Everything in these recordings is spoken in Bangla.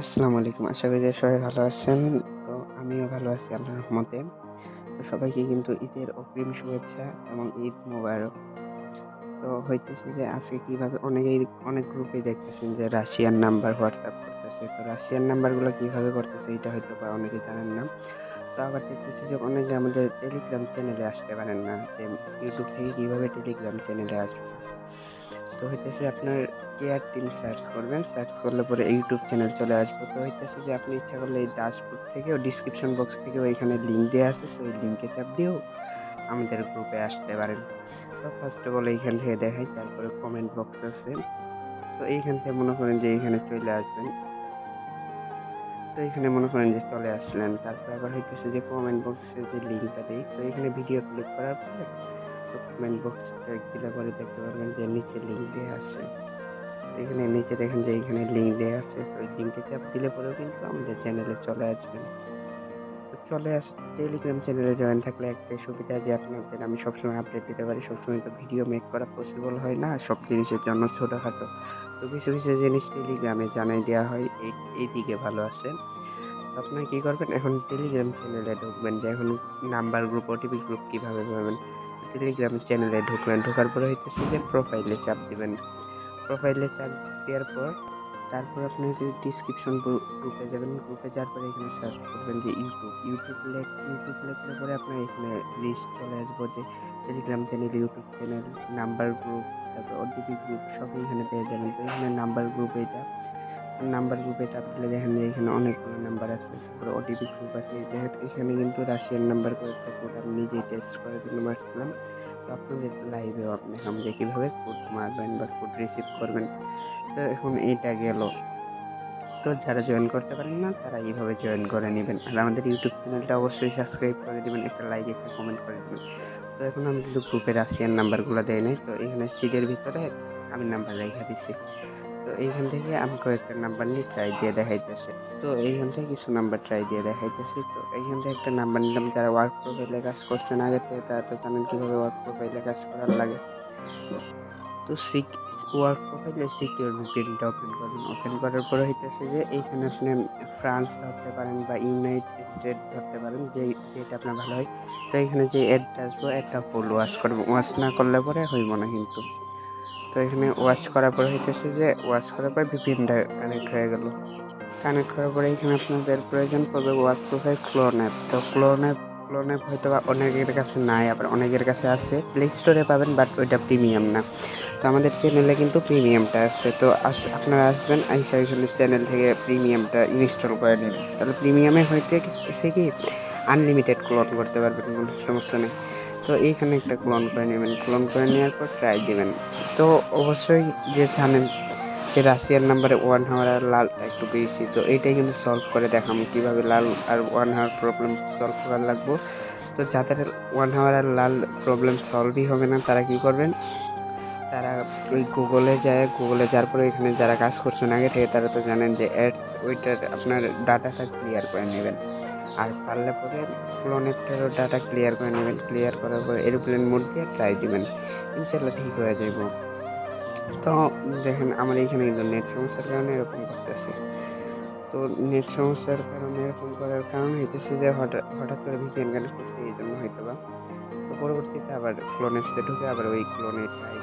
আসসালামু আলাইকুম। আশা করি যে সবাই ভালো আছেন। তো আমিও ভালো আছি, আল্লাহর রহমতে। তো সবাইকে কিন্তু ঈদের অগ্রিম শুভেচ্ছা এবং ঈদ মোবারক। তো হইতেছে যে আজকে কীভাবে অনেকেই, অনেক গ্রুপেই দেখতেছেন যে রাশিয়ান নাম্বার হোয়াটসঅ্যাপ করতেছে। তো রাশিয়ান নাম্বারগুলো কীভাবে করতেছে এটা হয়তো বা অনেকে জানেন না। তো আবার দেখতেছি যে অনেকে আমাদের টেলিগ্রাম চ্যানেলে আসতে পারেন না। যে ইউটিউব থেকে কীভাবে টেলিগ্রাম চ্যানেলে আসব। তো হইতেছে আপনার কেয়ার টিম সার্চ করবেন। সার্চ করলে পরে ইউটিউব চ্যানেল চলে আসবে। তো হইতেছে যে আপনি ইচ্ছা করলে এই ড্যাশবোর্ড থেকেও ডিসক্রিপশন বক্স থেকেও এখানে লিঙ্ক দেওয়া আছে। তো এই লিঙ্কে চাপ দিয়েও আমাদের গ্রুপে আসতে পারেন। তো ফার্স্ট অফ অল এইখান থেকে দেখাই, তারপরে কমেন্ট বক্স আছে। তো এইখান থেকে মনে করেন যে এইখানে চলে আসবেন। তো এখানে মনে করেন যে চলে আসলেন। তারপর আবার হইতেছে যে কমেন্ট বক্সে যে লিঙ্কটা দেই, তো এখানে ভিডিও ক্লিক করার পরে কমেন্ট বক্স দিলে পরে দেখতে পারবেন যে নিচে লিঙ্ক দেয়া আছে। এখানে নিচে দেখেন যে এখানে লিঙ্ক দেওয়া আছে। ওই লিঙ্কে চাপ দিলে পরেও কিন্তু আমাদের চ্যানেলে চলে আসবেন। চলে আস টেলিগ্রাম চ্যানেলে জয়েন থাকলে একটাই সুবিধা যে আপনাদের আমি সবসময় আপডেট দিতে পারি। সবসময় তো ভিডিও মেক করা পসিবল হয় না সব জিনিসের জন্য ছোটখাটো। তো কিছু, কিছু জিনিস টেলিগ্রামে জানাই দেওয়া হয় এই এই দিকে ভালো আছে। আপনারা কী করবেন এখন টেলিগ্রাম চ্যানেলে ঢুকবেন যে এখন নাম্বার গ্রুপ, ওটিপি গ্রুপ কীভাবে পাবেন। টেলিগ্রাম চ্যানেলে ঢুকলেন। ঢোকার পরে হইতেছে যে প্রোফাইলে চাপ দিবেন। প্রোফাইলে চাপ দেওয়ার পর তারপর আপনি যদি ডিসক্রিপশন গ্রু গ্রুপে যাবেন। গ্রুপে যাওয়ার পরে এখানে সার্চ করবেন যে ইউটিউব। ইউটিউব লেখ ইউটিউব লেখলে পরে আপনার এখানে লিস্ট চলে আসবে যে Telegram channel, YouTube channel, number group, তারপর ওটিপি গ্রুপ সবই এখানে পেয়ে যাবেন। তো এখানে নাম্বার গ্রুপ এইটা। নাম্বার গ্রুপে চাপ দিলে দেখেন যে এখানে অনেকগুলো নাম্বার আছে। তারপরে ওটিপি গ্রুপ আছে। দেখেন এখানে কিন্তু রাশিয়ান নাম্বার কয়েকটা কোড আমি নিজেই টেস্ট করার জন্য মারছিলাম। তো আপনাদের লাইভেও দেখাবো যে কীভাবে কোড মারবেন বা কোড রিসিভ করবেন। তো এখন এইটা গেল। তো যারা জয়েন করতে পারেন না, তারা এইভাবে জয়েন করে নেবেন আর আমাদের ইউটিউব চ্যানেলটা অবশ্যই সাবস্ক্রাইব করে দিবেন। একটা লাইক একটা কমেন্ট করে দেবেন তো এখন আমি কিন্তু গ্রুপে রাশিয়ান নাম্বারগুলো দেই নাই। তো এখানে সিডের ভিতরে আমি নাম্বার রাইখা দিছি। তো এইখান থেকে আমি কয়েকটা নাম্বার নিয়ে ট্রাই দিয়ে দেখাইতেছি। তো এইখান থেকে কিছু নাম্বার ট্রাই দিয়ে দেখাইতেছি। তো এইখান থেকে একটা নাম্বার নিলাম যারা ওয়ার্ক প্রোফাইলে কাজ করছেন আগে থেকে, তারা তো জানেন কীভাবে ওয়ার্ক প্রোফাইলে কাজ করার লাগে। তো সিক ওয়ার্ক প্রোফাইলে সিকিউর ভিপিএনটা ওপেন করবেন। ওপেন করার পরে হইতেছে যে এইখানে আপনি ফ্রান্স ধরতে পারেন বা ইউনাইটেড স্টেট ধরতে পারেন, যে যেটা আপনার ভালো হয়। তো এখানে যে এডটা আসব এডটা ফুল ওয়াশ করবেন। ওয়াশ না করলে পরে হইব না কিন্তু। তো এখানে ওয়াশ করার পরে হইতেছে যে ওয়াশ করার পর ভিপিএনটা কানেক্ট হয়ে গেল। কানেক্ট করার পরে এখানে আপনাদের প্রয়োজন পড়বে ওয়ার্ক প্রোফাইল ক্লোন অ্যাপ। তো ক্লোন অ্যাপ ক্লোন অ্যাপ হয়তোবা অনেকের কাছে নাই, আবার অনেকের কাছে আছে। প্লে স্টোরে পাবেন বাট ওইটা প্রিমিয়াম না। তো আমাদের চ্যানেলে কিন্তু প্রিমিয়ামটা আছে। তো আস, আপনারা আসবেন, আইসা এখানে চ্যানেল থেকে প্রিমিয়ামটা ইনস্টল করে নেবেন। তাহলে প্রিমিয়ামে হইতে গেছে কি আনলিমিটেড ক্লোন করতে পারবেন কোনো সমস্যা নেই। তো এইখানে একটা ক্লোন করে নেবেন। ক্লোন করে নেওয়ার পর ট্রাই দেবেন তো অবশ্যই যে জানেন যে রাশিয়ার নাম্বারে ওয়ান হাওয়ার আর লাল একটু বেশি। তো এইটাই কিন্তু সলভ করে দেখাবো কীভাবে লাল আর ওয়ান হাওয়ার প্রবলেম সলভ করার লাগবো। তো যাদের ওয়ান হাওয়ার আর লাল প্রবলেম সলভই হবে না, তারা কি করবেন তারা ওই গুগলে যায় গুগলে যাওয়ার পরে এখানে যারা কাজ করছেন আগে থেকে, তারা তো জানেন যে অ্যাডস ওইটার আপনার ডাটাটা ক্লিয়ার করে নেবেন। আর পারলে পরে অ্যাপটারও ডাটা ক্লিয়ার করে নেবেন। ক্লিয়ার করার পরে এরোপ্লেন মোড দিয়ে ট্রাই দিবেন। ইনশাআল্লাহ ঠিক হয়ে যাইব। তো দেখেন আমার এইখানে কিন্তু নেট সমস্যার কারণে এরকম করতেছে। তো নেট সমস্যার কারণে এরকম করার কারণ হইতেছে যে হঠাৎ হঠাৎ করে ভিপিএন কানেক্ট করছি এইজন্য হয়তোবা। তো পরবর্তীতে আবার ক্লোন ঢুকে আবার ওই ক্লোনে ট্রাই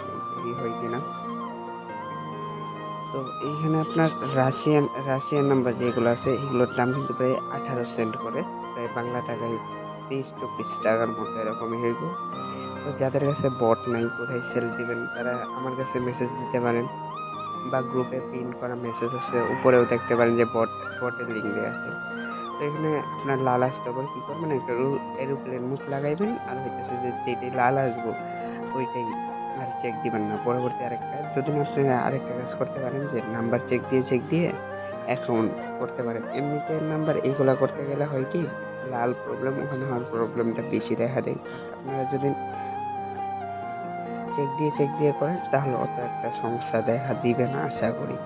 হয় কিনা। তো এইখানে আপনার রাশিয়ান রাশিয়ান নাম্বার যেগুলো আছে, এগুলোর দাম কিন্তু প্রায় 18 সেন্ট করে। প্রায় বাংলা টাকায় 23-24 টাকার মতো এরকমই হইব। তো যাদের কাছে বট নাই, কোথায় সেল দিবেন, তারা আমার কাছে মেসেজ দিতে পারেন। বা গ্রুপে পিন করা মেসেজ আছে, উপরেও দেখতে পারেন যে বট বটের লিঙ্ক দেয়া আছে। তো এখানে আপনার লাল আসতে পরে কী করবেন একটা এরোপ্লেন মুখ লাগাইবেন, আর হইতেছে যে যেটাই লাল আসব, ওইটাই আর চেক দিবেন না। পরবর্তী আরেকটা, যদি না আপনি আরেকটা কাজ করতে পারেন যে নাম্বার চেক দিয়ে চেক দিয়ে অ্যাকাউন্ট করতে পারেন। এমনিতে নাম্বার এইগুলো করতে গেলে হয় কি, লাল প্রবলেম ওখানে হওয়ার প্রবলেমটা বেশি দেখা দেয়। আপনারা যদি চেক দিয়ে চেক দিয়ে করেন, তাহলে অত একটা সমস্যা দেখা দিবে না, আশা করি।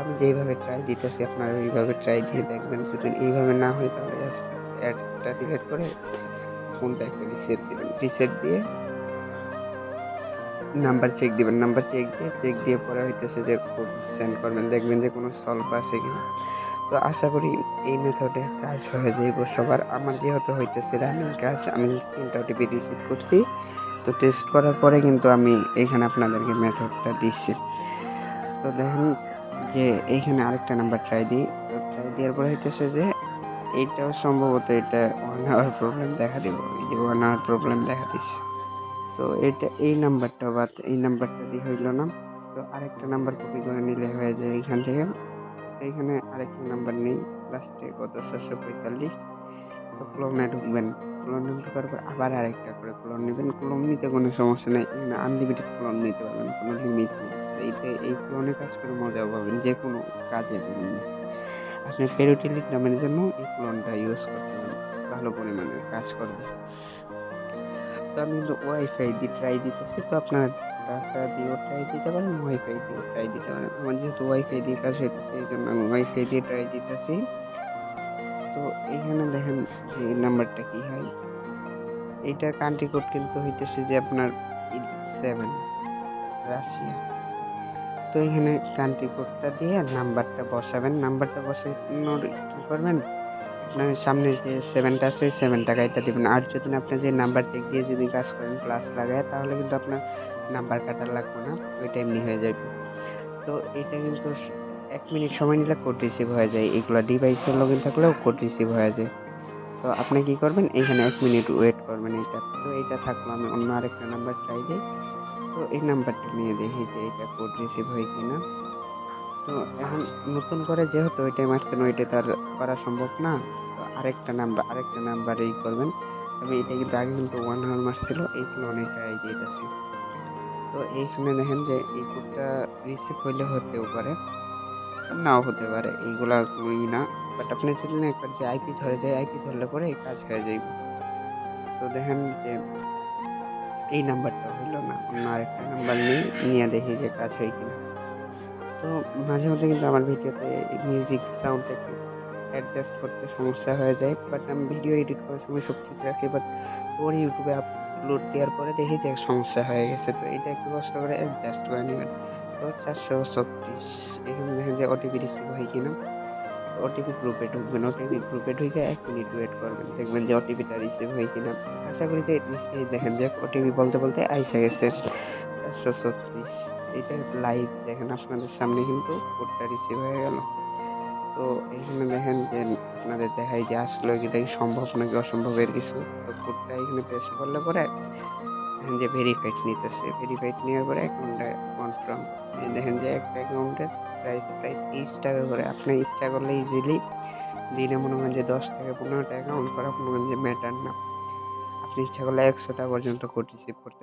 আমি যেইভাবে ট্রাই দিতেছি, আপনারা ওইভাবে ট্রাই দিয়ে দেখবেন। যদি এইভাবে না হয়, তাহলে অ্যাডসটা ডিলিট করে ফোনটা একটা রিসেট দিবেন। রিসেট দিয়ে নাম্বার চেক দিবেন। নাম্বার চেক দিয়ে চেক দিয়ে পরে হইতেছে যে সেন্ড করবেন। দেখবেন যে কোনো সলভ আছে কিনা। তো আশা করি এই মেথডে কাজ হয়ে যাইব সবার আমার যেহেতু হইতেছে রানিং কাজ, আমি তিনটা ওটিপি রিসিভ করছি তো টেস্ট করার পরে কিন্তু আমি এইখানে আপনাদেরকে মেথডটা দিচ্ছি তো দেখেন যে এইখানে আরেকটা নাম্বার ট্রাই দিই তো ট্রাই দেওয়ার পরে হইতেছে যে এইটাও সম্ভবত এটা ওয়ান আওয়ার প্রবলেম দেখা দিব এই যে ওয়ান আওয়ার প্রবলেম দেখা দিচ্ছে তো এটা, এই নাম্বারটা বাদ, এই নাম্বারটা দিয়ে হইল না। তো আরেকটা নাম্বার কপি করে নিলে হয়ে যায় এখান থেকে। তো এখানে আরেকটা নাম্বার নেই। লাস্টে কত? ছশো পঁয়তাল্লিশ। তো ক্লোনে ঢুকবেন। ক্লোনে ঢুকার পর আবার আরেকটা করে ক্লোন নেবেন। ক্লোন নিতে কোনো সমস্যা নেই। এখানে আনলিমিটেড ক্লোন নিতে পারবেন, কোনো লিমিট নেই। তো এইটা এই ক্লোনে কাজ করে মজা পাবেন, যে কোনো জন্য আপনি পেরো টেলিগ্রামের জন্য এই ক্লোনটা ইউজ করতে পারেন। ভালো পরিমাণে কাজ করবে। তো আমি ওয়াইফাই দিয়ে ট্রাই দিতেছি, তো আপনার টাকা দিয়েও ট্রাই দিতে পারেন ওয়াইফাই দিয়েও ট্রাই দিতে পারেন। আমার যেহেতু ওয়াইফাই দিয়ে কাজ হইতেছে, এই জন্য আমি ওয়াইফাই দিয়ে ট্রাই দিতেছি। তো এইখানে দেখেন যে নাম্বারটা কি হয়। এইটার কান্ট্রি কোড কিন্তু হইতেছে যে আপনার সেভেন রাশিয়া তো এখানে কান্ট্রি কোডটা দিয়ে নাম্বারটা বসাবেন। নাম্বারটা বসানোর কি করবেন? আপনার সামনে যে সেভেনটা আছে, ওই সেভেনটা গাইটা দিবেন। আর যদি না আপনি যে নাম্বার চেক দিয়ে যদি কাজ করেন প্লাস লাগায়, তাহলে কিন্তু আপনার নাম্বার কাটা লাগবে না, ওইটা এমনি হয়ে যাবে। তো এটা কিন্তু এক মিনিট সময় নিলে কোড রিসিভ হয়ে যায়। এগুলো ডিভাইসের লগ ইন থাকলেও কোড রিসিভ হয়ে যায়। তো আপনি কি করবেন? এখানে এক মিনিট ওয়েট করবেন এটা তো এটা থাকল, আমি অন্য আরেকটা নাম্বার চাই তো এই নাম্বারটা নিয়ে দেখি যে এটা কোড রিসিভ হয় কিনা। তো এখন নতুন করে যেহেতু ওই ওইটাই মারছেন ওইটা তো আর করা সম্ভব না, তো আরেকটা নাম্বার আরেকটা নাম্বারেই করবেন। আমি এটা কিন্তু আগে কিন্তু ওয়ান হাওয়ার মারছিল এইখানে অনেকটা এই দিয়েছি তো এইখানে দেখেন যে এই কোডটা রিসিভ হইলে হতেও পারে, নাও হতে পারে, এইগুলা কোনোই না। বাট আপনি যদি একবার যে আইপি ধরে যায় আইপি ধরলে পরে এই কাজ হয়ে যাইব। তো দেখেন যে এই নাম্বারটা হইল না, অন্য আরেকটা নাম্বার নিয়ে নিয়ে দেখি যে কাজ হয় কিনা। তো মাঝে মধ্যে কিন্তু আমার ভিডিওতে মিউজিক সাউন্ড একটু অ্যাডজাস্ট করতে সমস্যা হয়ে যায়। বাট আমি ভিডিও এডিট করার সময় সব ঠিক রাখি। বাট পরে ইউটিউবে আপলোড দেওয়ার পরে দেখি যে সমস্যা হয়ে গেছে। তো এটা একটু কষ্ট করে অ্যাডজাস্ট করে নেবেন। তো চারশো ছত্রিশ, এখানে দেখেন যে ওটিপি রিসিভ হয় কিনা। ওটিপি গ্রুপে ঢুকবেন। ওটিপি গ্রুপে ঢুকে এক মিনিট ওয়েট করবেন। দেখবেন যে ওটিপিটা রিসিভ হয় কিনা। আশা করি যে দেখেন যে ওটিপি বলতে বলতে আইসা গেছে। চারশো ছত্রিশ এটা লাইভ দেখেন আপনাদের সামনে কিন্তু কোডটা রিসিভ হয়ে গেল। তো এখানে দেখেন যে আপনাদের দেখাই যে আসলে এটা কি সম্ভব নাকি অসম্ভবের কিছু। তো কোডটা এখানে প্রেস করলে পরে দেখেন যে ভেরিফাইড নিতেছে। ভেরিফাইড নেওয়ার পরে অ্যাকাউন্টটা কনফার্ম দেখেন যে একটা অ্যাকাউন্টের প্রাইস প্রায় তিরিশ টাকা করে। আপনি ইচ্ছা করলে ইজিলি দিনে মনে করেন যে দশ থেকে পনেরো টাকা অ্যাকাউন্ট করা মনে করেন যে ম্যাটার না। আপনি ইচ্ছা করলে একশো টাকা পর্যন্ত কোড রিসিভ করতে